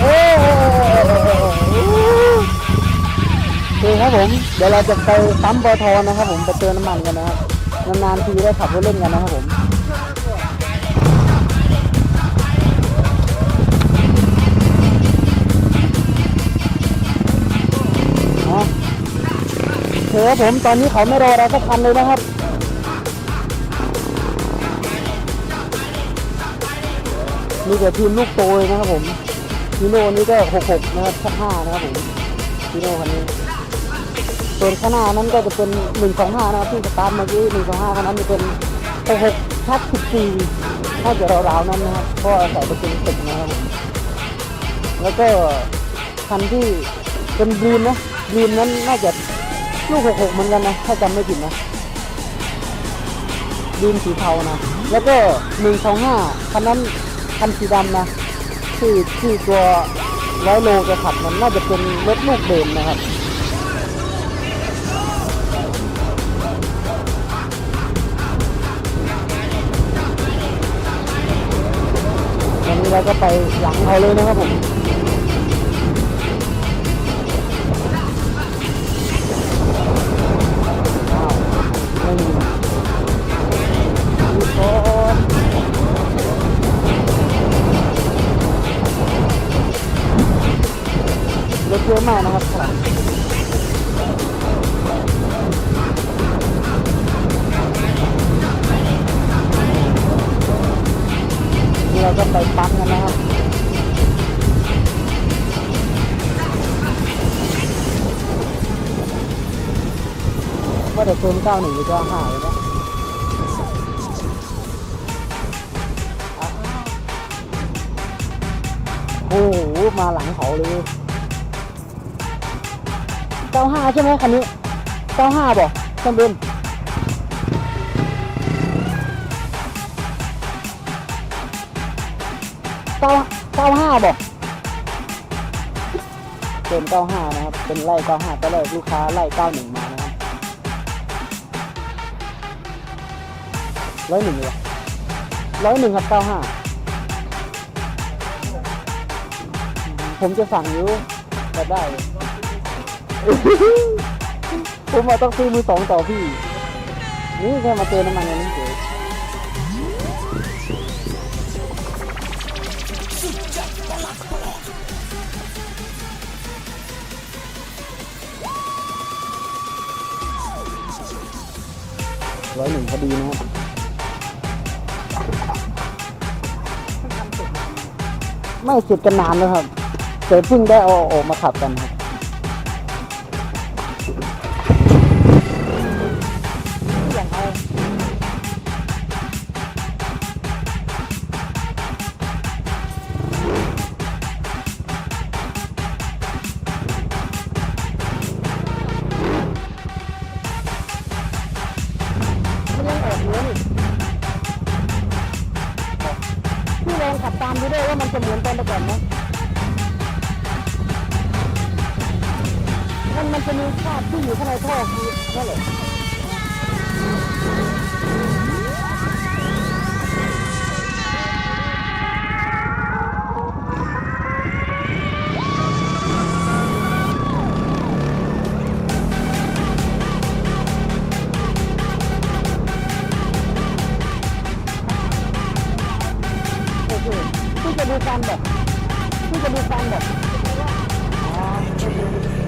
โอ้โอเคครับผม เดี๋ยวเราจะไปปั๊มปอทอนะครับผมไปเติมน้ำมันกันนะครับนานๆทีได้ขับรถเล่นกันนะครับผมอ๋อโอเคครับผมตอนนี้เขาไม่รอเราสักคันเลยนะครับ มีแต่ทีมลูกโตเลยนะครับผมทีโน่นี่ก็หกหกนะครับชักห้านะครับผมทีโน่คันนี้ส่วนข้างหน้านั้นก็จะเป็นหนึ่งสองห้านะครับที่สตาร์ทเมื่อกี้หนึ่งสองห้าคันนั้นจะเป็นหกหกชักสิบสี่น่าจะราวๆนั้นนะครับเพราะใส่ประตูตึกนะครับผมแล้วก็คันที่เป็นบลูนนะบลูนนั้นน่าจะลูกหกหกเหมือนกันนะถ้าจำไม่ผิดนะบลูนสีเทานะแล้วก็หนึ่งสองห้าคันนั้น คันสีดำนะที่ที่ตัวร้อยโลจะขับมันน่าจะเป็นรถลูกเดิมนะครับวันนี้เราก็ไปหลังเขาเลยนะครับผม เราก็ไปปั๊มกันนะครับว่าแต่เติมเก้าหนึ่งหรือเก้าห้าเลยนะโอ้โห มาหลังเขาเลยเก้าห้าใช่ไหมคันนี้เก้าห้าบอกเครื่องบน เก้าเก้าห้าบอกเติมเก้าห้านะครับ เป็นไล่เก้าห้าก็เลยลูกค้าไล่เก้าหนึ่งมานะครับร้อยหนึ่งเลยร้อยหนึ่งครับเก้าห้าผมจะสั่งอยู่ก็ได้ ผมว่าต้องซื้อมือสองต่อพี่ นี่แค่มาเติมน้ำมันย่างนี้เฉย ร้อยหนึ่งพอดีนะครับไม่เสร็จกันนานแล้วครับแต่เพิ่งได้เอาออกมาขับกันครับ นี้พี่ลองขับตามดูด้วยว่ามันจะเหมือนตอนแต่ก่อนไหมมันมันจะมีคราบที่อยู่ข้างในท่อคือนั่นแหละ ที่จะดูการแบบที่จะดูการแบบอ๋อ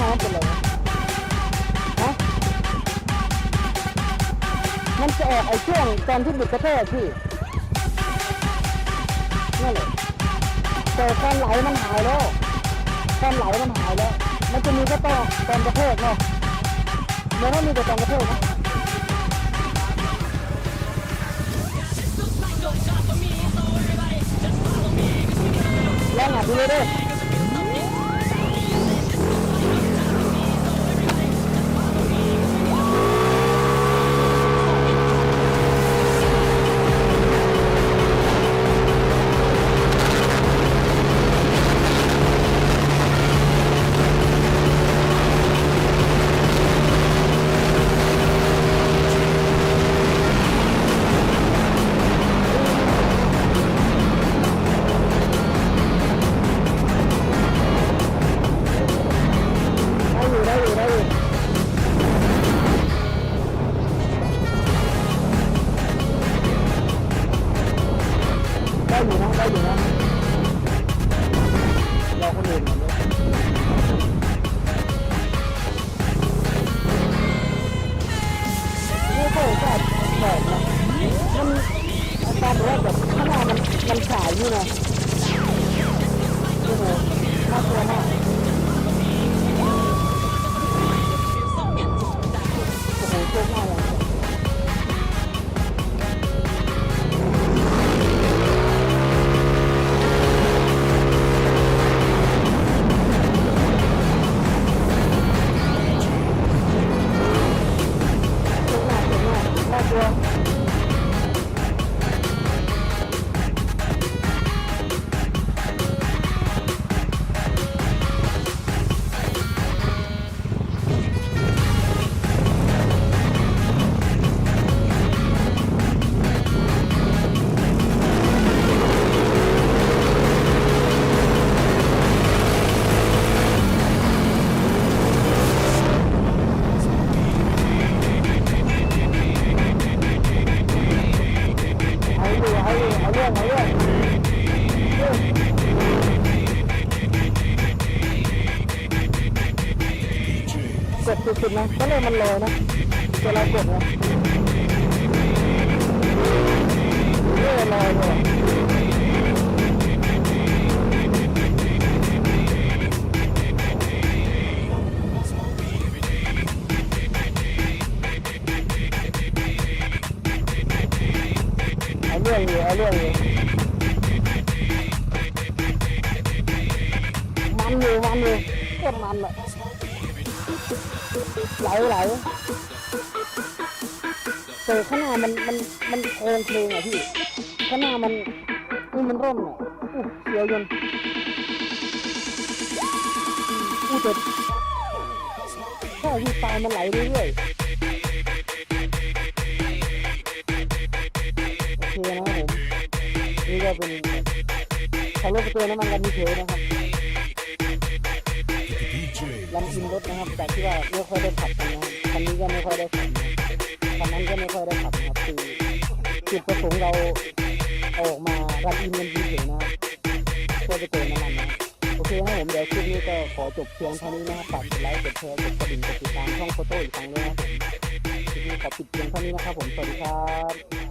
นะฮะเป็นไมันจะออกไอ้ช่วงตอนที่บุดกระเทกพี่นั่นแหละแต่ความไหลมันหายแล้วความไหลมันหายแล้ว มันจะมีก็ต้องตอนกระเทอกเนาะเดี๋ยวถ้ามีแต่ตอนกระเทอกนะแล้วหาดูเลยเด้อ ได้อยู่นะได้อยู่นะรอคนอื่นก่อนเลยนี่ก็แบบแบบนะมันอาการแบบว่าแบบข้างหน้ามันมันสายอยู่นะ เลยมันลอยนะเวลากดนะเออลอยเลยเอาเรื่องอยู่เอาเรื่องอยู่มันอยู่มันอยู่โคตรมันเลย ไหลไหลแต่ข้างหน้ามันมันมันโครงเพลงอะพี่ข้างหน้ามันนี่มันร่มอะอู้เสียวยนอู้แต่ใช่พี่ปลายมันไหลเรื่อยๆโอเคนะครับผมนี่ก็เป็นขับรถไปเตือนน้ำมันกันเฉยๆนะครับ ลำอินรถนะครับ จากที่ว่าไม่ค่อยได้ขับกันนะครับคันนี้ก็ไม่ค่อยได้ขับคันนั้นก็ไม่ค่อยได้ขับครับคือจุดประสงค์เราออกมารันอินกันเฉยๆนะครับเพื่อไปเตือนน้ำมันนะโอเคครับผมเดี๋ยวคลิปนี้ก็ขอจบเพียงเท่านี้นะครับฝากกดไลค์กดแชร์กดกระดิ่งกดติดตามช่องโฟโต้อีกครั้งด้วยนะครับคลิปนี้ขอปิดเพียงเท่านี้นะครับผมสวัสดีครับ